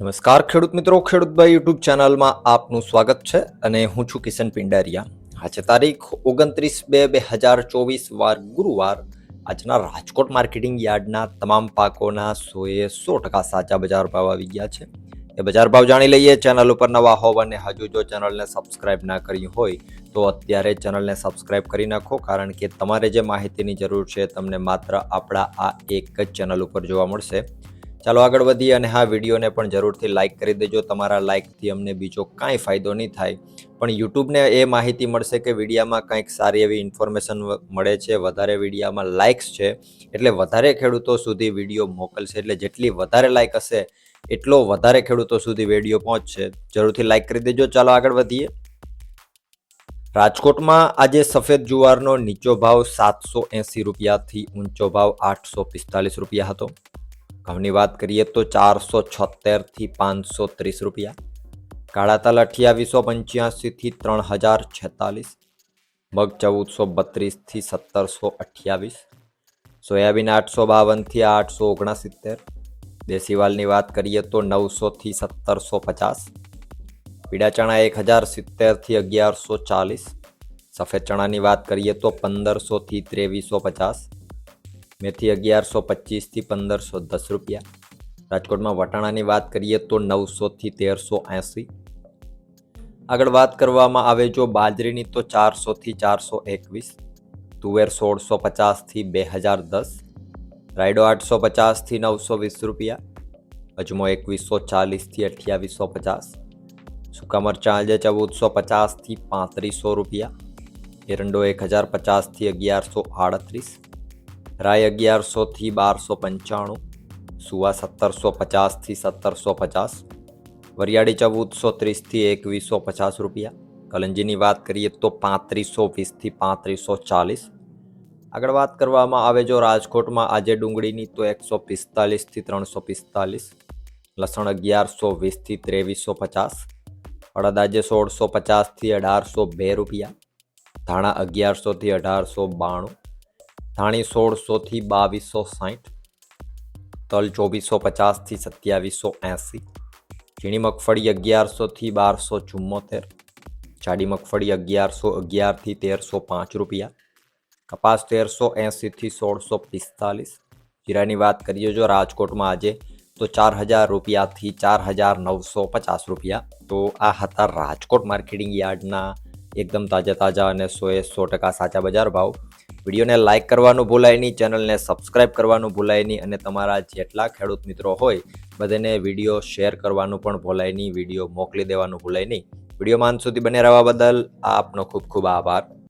નમસ્કાર, ખેડૂત મિત્રો. ખેડૂતભાઈ યુટ્યુબ ચેનલમાં આપનું સ્વાગત છે અને હું છું કિશન પિંડારિયા. આજે તારીખ ઓગણત્રીસ બે બે હજાર ચોવીસ, વાર ગુરુવાર આજના રાજકોટ માર્કેટિંગ યાર્ડના તમામ પાકોના સોએ સો ટકા સાચા બજાર ભાવ આવી ગયા છે. એ બજાર ભાવ જાણી લઈએ. ચેનલ ઉપર નવા હોવ અને હજુ જો ચેનલને સબસ્ક્રાઇબ ના કરી હોય, તો અત્યારે ચેનલને સબસ્ક્રાઇબ કરી નાખો, કારણ કે તમારે જે માહિતીની જરૂર છે તમને માત્ર આપણા આ એક જ ચેનલ ઉપર જોવા મળશે. ચાલો આગળ વધીએ અને હા, વિડીયોને પણ જરૂરથી લાઇક કરી દેજો. તમારા લાઇકથી અમને બીજો કાંઈ ફાયદો નહીં થાય. પણ યુટ્યુબને એ માહિતી મળશે કે વિડીયામાં કંઈક સારી એવી ઇન્ફોર્મેશન મળે છે, વધારે વિડીયામાં લાઇક્સ છે. એટલે વધારે ખેડૂતો સુધી વીડિયો મોકલશે. એટલે જેટલી વધારે લાઇક હશે, એટલો વધારે ખેડૂતો સુધી વીડિયો પહોંચશે. જરૂરથી લાઇક કરી દેજો. ચાલો આગળ વધીએ. રાજકોટમાં આજે સફેદ જુવારનો નીચો ભાવ સાતસો એંસી રૂપિયાથી ઊંચો ભાવ આઠસો પિસ્તાલીસ રૂપિયા હતો. ઘઉંની વાત કરીએ તો ચારસો છોતેરથી પાંચસો ત્રીસ રૂપિયા. કાળા તલ અઠ્યાવીસો પંચ્યાસીથી ત્રણ હજાર છેતાલીસ. મગ ચૌદસો બત્રીસથી સત્તરસો અઠ્યાવીસ. સોયાબીન આઠસો બાવનથી આઠસો ઓગણસિત્તેર. દેશી વાલની વાત કરીએ તો નવસોથી સત્તરસો પચાસ. પીળા ચણા એક હજાર સિત્તેરથી અગિયારસો ચાલીસ. સફેદ ચણાની વાત કરીએ તો પંદરસોથી ત્રેવીસો પચાસ. મેથી અગિયારસો પચીસથી પંદરસો દસ રૂપિયા. રાજકોટમાં વટાણાની વાત કરીએ તો નવસોથી તેરસો એંસી. આગળ વાત કરવામાં આવે જો બાજરીની તો ચારસોથી ચારસો એકવીસ, તુવેર સોળસો પચાસથી બે હજાર દસ, રાયડો આઠસો પચાસથી નવસો વીસ રૂપિયા, અજમો એકવીસો ચાલીસથી અઠ્યાવીસો પચાસ, સૂકા મરચાં આજે ચૌદસો પચાસથી પાંત્રીસો રૂપિયા, એરંડો એક હજાર પચાસથી અગિયારસો આડત્રીસ રાય અગિયારસોથી બારસો પંચાણું, સુવા સત્તરસો પચાસથી સત્તરસો પચાસ, વરિયાળી ચૌદસો ત્રીસથી એકવીસો પચાસ રૂપિયા. કલંજીની વાત કરીએ તો પાંત્રીસો વીસથી પાંત્રીસો ચાલીસ. આગળ વાત કરવામાં આવે જો રાજકોટમાં આજે ડુંગળીની તો એકસો પિસ્તાલીસથી ત્રણસો પિસ્તાલીસ, લસણ અગિયારસો વીસથી ત્રેવીસો પચાસ, અડદ આજે સોળસો પચાસથી અઢારસો બે રૂપિયા, ધાણા અગિયારસોથી અઢારસો બાણું ધાણી સોળસોથી બાવીસો સાઠ તલ ચોવીસો પચાસથી સત્યાવીસો એંસી, ઝીણી મગફળી અગિયારસોથી બારસો ચુમ્મોતેર, જાડી મગફળી અગિયારસો અગિયારથી તેરસો પાંચ રૂપિયા, કપાસ તેરસો એંસીથી સોળસો પિસ્તાલીસ. જીરાની વાત કરીએ જો રાજકોટમાં આજે, તો ચાર હજાર રૂપિયાથી ચાર હજાર નવસો પચાસ રૂપિયા. તો આ હતા રાજકોટ માર્કેટિંગ યાર્ડના એકદમ તાજા તાજા અને સોએ સો ટકા સાચા બજાર ભાવ. વિડીયોને લાઇક કરવાનું ભૂલાય નહીં, ચેનલને સબસ્ક્રાઇબ કરવાનું ભૂલાય નહીં અને તમારા જેટલા ખેડૂત મિત્રો હોય, બધાને વીડિયો શેર કરવાનું પણ ભૂલાય નહીં, વીડિયો મોકલી દેવાનું ભૂલાય નહીં. વિડીયોમાં અંત સુધી બને રહેવા બદલ આપનો ખૂબ ખૂબ આભાર.